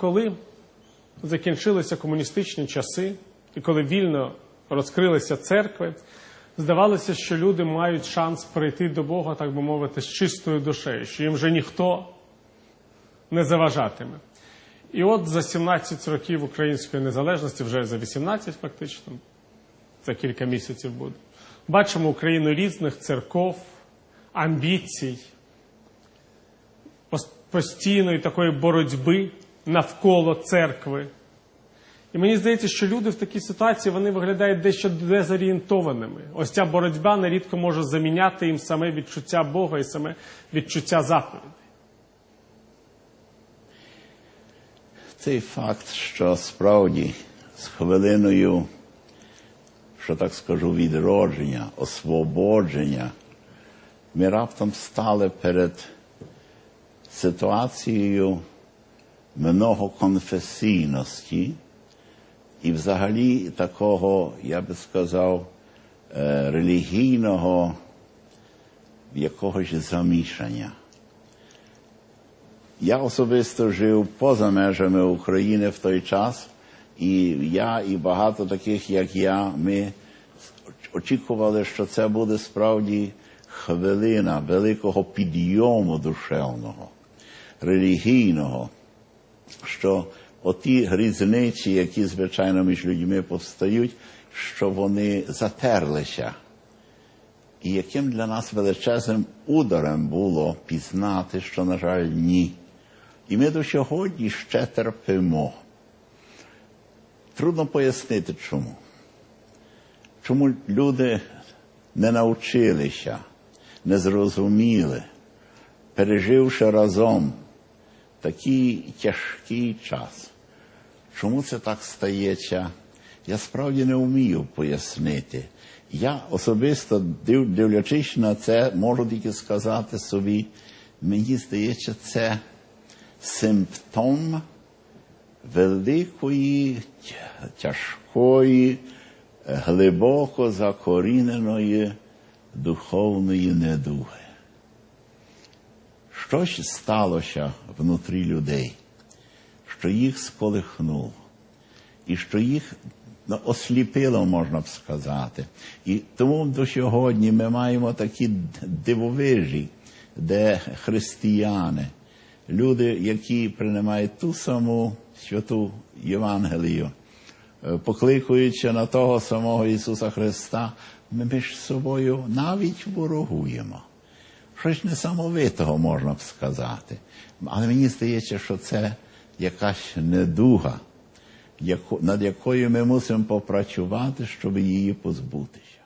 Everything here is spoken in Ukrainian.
коли закінчилися комуністичні часи, і коли вільно розкрилися церкви, здавалося, що люди мають шанс прийти до Бога, так би мовити, з чистою душею, що їм вже ніхто не заважатиме. І от за 17 років української незалежності, вже за 18 фактично, за кілька місяців буде, бачимо Україну різних церков, амбіцій, постійної такої боротьби навколо церкви. І мені здається, що люди в такій ситуації вони виглядають дещо дезорієнтованими. Ось ця боротьба нерідко може заміняти їм саме відчуття Бога і саме відчуття заповідей. Цей факт, що справді з хвилиною, що так скажу, відродження, освободження, ми раптом стали перед ситуацією многоконфесійності і взагалі такого, я би сказав, е, релігійного якогось замішання. Я особисто жив поза межами України в той час, і я, і багато таких, як я, ми очікували, що це буде справді хвилина великого підйому душевного, релігійного, що оті різниці, які, звичайно, між людьми повстають, що вони затерлися. І яким для нас величезним ударом було пізнати, що, на жаль, ні. І ми до сьогодні ще терпимо. Трудно пояснити чому. Чому люди не навчилися, не зрозуміли, переживши разом такий тяжкий час. Чому це так стається? Я справді не вмію пояснити. Я особисто, див- дивлячись на це, можу тільки сказати собі, мені здається, це симптом великої, тяжкої, глибоко закоріненої духовної недуги. Щось сталося внутрі людей, що їх сколихнуло, і що їх ну, осліпило, можна б сказати. І тому до сьогодні ми маємо такі дивовижі, де християни, люди, які приймають ту саму святу Євангелію, е, покликуючи на того самого Ісуса Христа, ми між собою навіть ворогуємо. Щось несамовитого можна б сказати. Але мені здається, що це якась недуга, над якою ми мусимо попрацювати, щоб її позбутися.